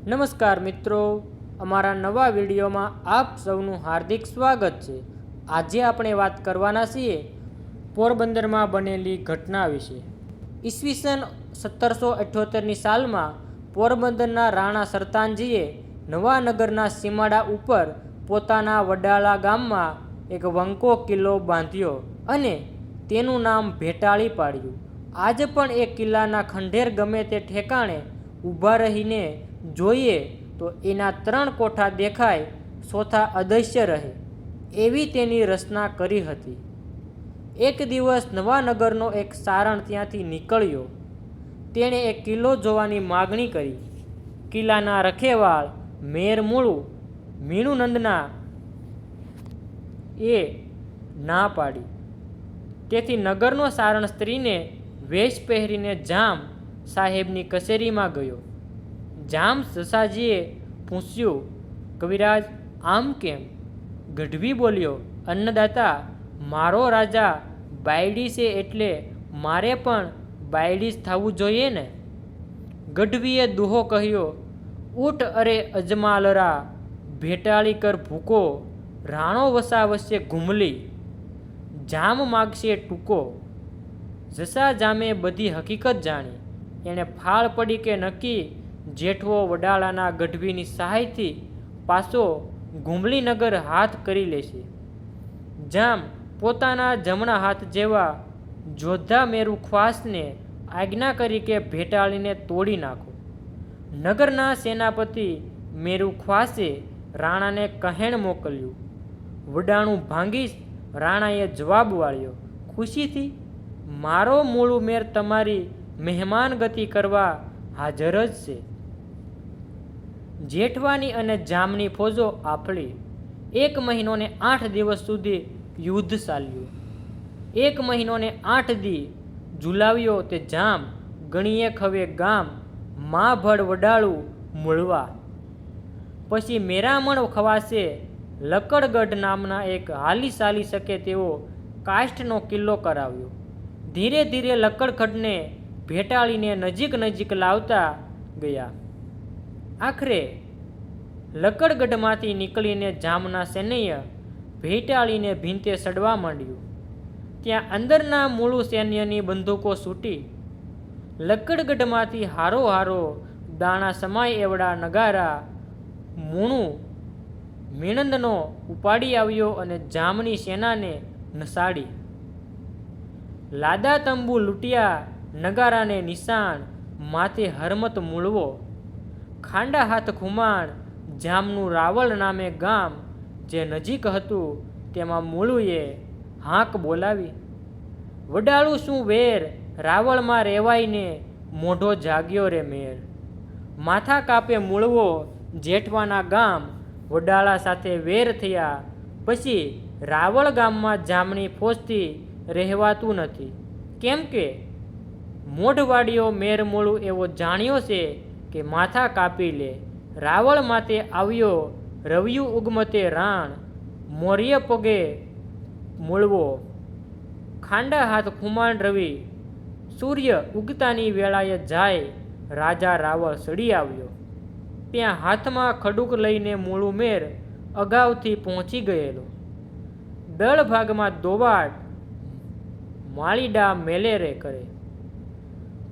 નમસ્કાર મિત્રો. અમારા નવા વિડીયોમાં આપ સૌનું હાર્દિક સ્વાગત છે. આજે આપણે વાત કરવાના છીએ પોરબંદરમાં બનેલી ઘટના વિશે. ઈસવીસન સત્તરસો અઠ્યોતેરની સાલમાં પોરબંદરના રાણા સરતાનજીએ નવાનગરના સીમાડા ઉપર પોતાના વડાલા ગામમાં એક વંકો કિલ્લો બાંધ્યો અને તેનું નામ ભેટાળી પાડ્યું. આજે પણ એ કિલ્લાના ખંડેર ગમે તે ઠેકાણે ઊભા રહીને જોઈએ તો એના ત્રણ કોઠા દેખાય, ચોથા અદશ્ય રહે. એવી તેની રચના કરી હતી. એક દિવસ નવાનગરનો એક સારણ ત્યાંથી નીકળ્યો. તેણે એક કિલ્લો જોવાની માગણી કરી. કિલ્લાના રખેવાળ, મેરમૂળું, મીણુનંદના એ ના પાડી. તેથી નગરનો સારણ સ્ત્રીને વેશ પહેરીને જામ સાહેબની કચેરીમાં ગયો. જામ સસાજીએ પૂછ્યું, કવિરાજ, આમ કેમ? ગઢવી બોલ્યો, અન્નદાતા, મારો રાજા બાયડી એટલે મારે પણ બાયડી જ થવું જોઈએ ને? ગઢવીએ દુહો કહ્યો ઊઠ અરે અજમાલરા, ભેટાળી કર ભૂકો, રાણો વસાવશે ઘૂમલી. જામ માગશે ટૂંકો. જસા જામે બધી હકીકત જાણી. એણે ફાળ પડી કે નક્કી, જેઠવો વડાળાના ગઢવીની સહાયથી પાછો ઘુમલીનગર હાથ કરી લેશે. જામ પોતાના જમણા હાથ જેવા જોધા મેરુ ખ્વાસને આજ્ઞા કરી કે ભેટાળીને તોડી નાખો. નગરના સેનાપતિ મેરુ ખ્વાસે રાણાને કહેણ મોકલ્યું. વડાણું ભાંગી રાણાએ જવાબ વાળ્યો, ખુશીથી, મારો મૂળ મેર તમારી મહેમાન ગતિ કરવા હાજર જ છે. જેઠવાની અને જામની ફોજો આફળી એક મહિનોને આઠ દિવસ સુધી યુદ્ધ ચાલ્યું. એક મહિનોને આઠ દી ઝુલાવ્યો તે જામ, ગણીએ ખવે ગામ, મા ભળ વડાળું મૂળવા. પછી મેરામણ ખવાશે, લકડગઢ નામના એક હાલી ચાલી શકે તેવો કાષ્ઠનો કિલ્લો કરાવ્યો. ધીરે ધીરે લકડગઢને ભેટાળીને નજીક નજીક લાવતા ગયા. આખરે લકડગઢમાંથી નીકળીને જામના સૈન્ય ભેટાળીને ભીંતે સડવા માંડ્યું. ત્યાં અંદરના મૂળું સૈન્યની બંદૂકો છૂટી લકડગઢમાંથી હારો હારો દાણા સમાય એવડા નગારા મૂણું મીણંદનો ઉપાડી આવ્યો અને જામની સેનાને નસાડી. લાદા તંબુ લૂંટ્યા નગારાને નિશાન માથે હરમત મૂળવો. ખાંડા હાથ ખુમાણ, જામનું રાવળ નામે ગામ, જે નજીક હતું તેમાં મૂળુએ હાંક બોલાવી. વડાળું શું વેર, રાવળમાં રેવાઈને મોઢો જાગ્યો રે મેર. માથા કાપે મૂળવો જેઠવાના ગામ, વડાળા સાથે વેર થયા, પછી રાવળ ગામમાં જામણી ફોજથી રહેવાતું નથી. કેમ કે મોઢવાડીઓ મેરમોળું એવો જાણ્યો છે કે માથા કાપી લે. રાવળ માતે આવ્યો રવિયું ઉગમતે રાણ. મોર્ય પગે મૂળવો. ખાંડા હાથ ખુમાણ રવિ. સૂર્ય ઉગતાની વેળાએ જાય. રાજા રાવળ સડી આવ્યો. ત્યાં હાથમાં ખડુક લઈને મૂળું મેર અગાઉથી પહોંચી ગયેલો. દળ ભાગમાં દોવાટ માળીડા મેલેરે કરે.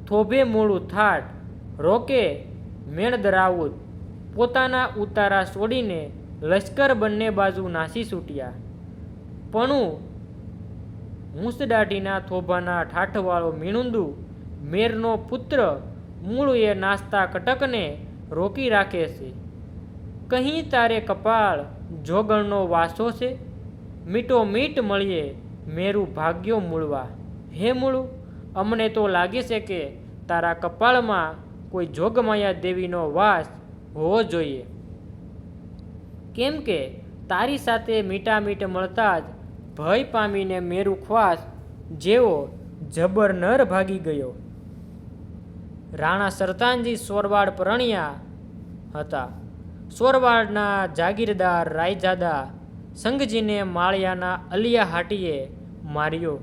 થોભે મૂળું થાટ રોકે મેણદરાવું પોતાના ઉતારા છોડીને લશ્કર બંને બાજુ નાસી છૂટ્યા. પણું મૂસદાઢીના થોભાના ઠાઠવાળો મીણુંદુ, મેરનો પુત્ર મૂળએ નાસ્તા કટકને રોકી રાખે છે. કહી તારે કપાળ જોગણનો વાસો છે? મીઠો મીઠ મળીએ, મેરું ભાગ્યો મૂળવા. હે મૂળું અમને તો લાગે છે કે તારા કપાળમાં કોઈ જોગમાયા દેવીનો વાસ હોવો જોઈએ. કેમ કે તારી સાથે મીઠા મીઠ મળતા જ ભય પામીને મેરું ખ્વાસ જેવો જબર નર ભાગી ગયો. રાણા સરતાનજી સોરવાડ પરણ્યા હતા. સોરવાડના જાગીરદાર રાયજાદા સંઘજીને માળિયાના અલિયા હાટીએ માર્યો.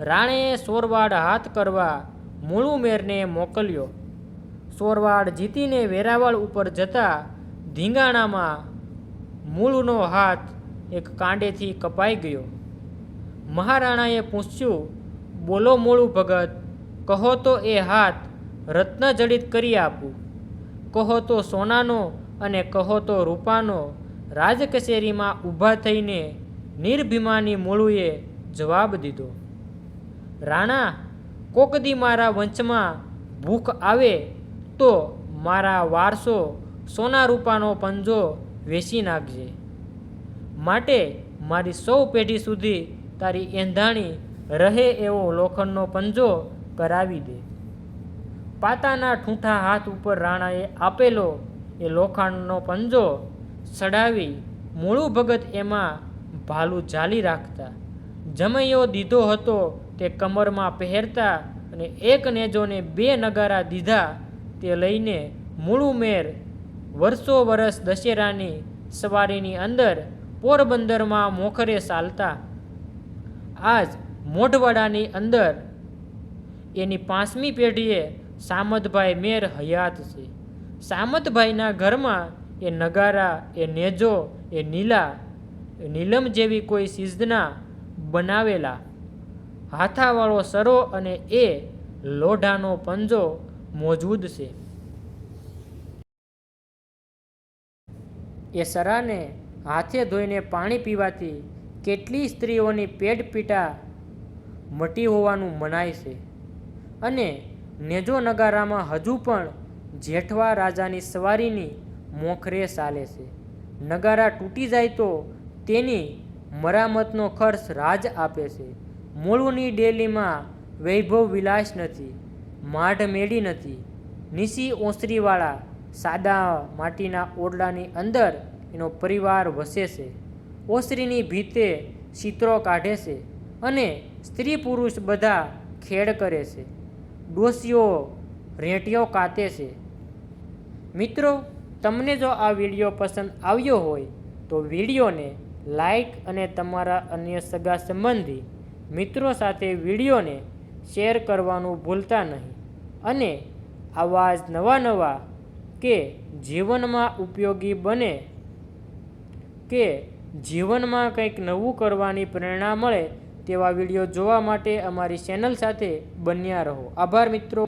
રાણેએ સોરવાડ હાથ કરવા મૂળુમેરને મોકલ્યો. સોરવાડ જીતીને વેરાવળ ઉપર જતા ધીંગાણામાં મૂળનો હાથ એક કાંડેથી કપાઈ ગયો. મહારાણાએ પૂછ્યું, બોલો મૂળું ભગત, કહો તો એ હાથ રત્નજડિત કરી આપું. કહો તો સોનાનો અને કહો તો રૂપાનો રાજકચેરીમાં ઊભા થઈને નિર્ભિમાની મૂળુએ જવાબ દીધો. રાણા, કોકદી મારા વંશમાં ભૂખ આવે તો મારા વારસો સોના રૂપાનો પંજો વેચી નાખજે. માટે મારી સૌ પેઢી સુધી તારી એંધાણી રહે એવો લોખંડનો પંજો કરાવી દે. પાતાના ઠૂંઠા હાથ ઉપર રાણાએ આપેલો એ લોખંડનો પંજો ચડાવી મૂળું ભગત એમાં ભાલું જાલી રાખતા. જમૈયો દીધો હતો તે કમરમાં પહેરતા અને એક નેજોને બે નગારા દીધા તે લઈને મૂળું મેર વર્ષો વર્ષ દશેરાની સવારીની અંદર પોરબંદરમાં મોખરે ચાલતા. આજ મોઢવાડાની અંદર એની પાંચમી પેઢીએ સામતભાઈ મેર હયાત છે. સામતભાઈના ઘરમાં એ નગારા, એ નેજો, એ નીલા નીલમ જેવી કોઈ સિઝના બનાવેલા. હાથાવાળો સરો અને એ લોઢાનો પંજો મોજૂદ છે. એ સરાને હાથે ધોઈને પાણી પીવાથી કેટલી સ્ત્રીઓની પેટ પીટા મટી હોવાનું મનાય છે અને નેજો નગારામાં હજુ પણ જેઠવા રાજાની સવારીની મોખરે ચાલે છે. નગારા તૂટી જાય તો તેની મરામતનો ખર્ચ રાજ આપે છે. મૂળની ડેલીમાં વૈભવ વિલાસ નથી, માઢ મેળી નથી. નીસી ઓસરીવાળા સાદા માટીના ઓરડાની અંદર એનો પરિવાર વસે છે. ઓસરીની ભીતે ચિત્રો કાઢે છે અને સ્ત્રી પુરુષ બધા ખેડ કરે છે. ડોસીઓ રેંટીઓ કાતે છે. મિત્રો, તમને જો આ વીડિયો પસંદ આવ્યો હોય તો વિડીયોને લાઈક અને તમારા અન્ય સગા સંબંધી મિત્રો સાથે વિડીયોને શેર કરવાનું ભૂલતા નહીં. અને આવા જ નવા નવા કે જીવનમાં ઉપયોગી બને, કે જીવનમાં કંઈક નવું કરવાની પ્રેરણા મળે તેવા વીડિયો જોવા માટે અમારી ચેનલ સાથે બન્યા રહો. આભાર મિત્રો.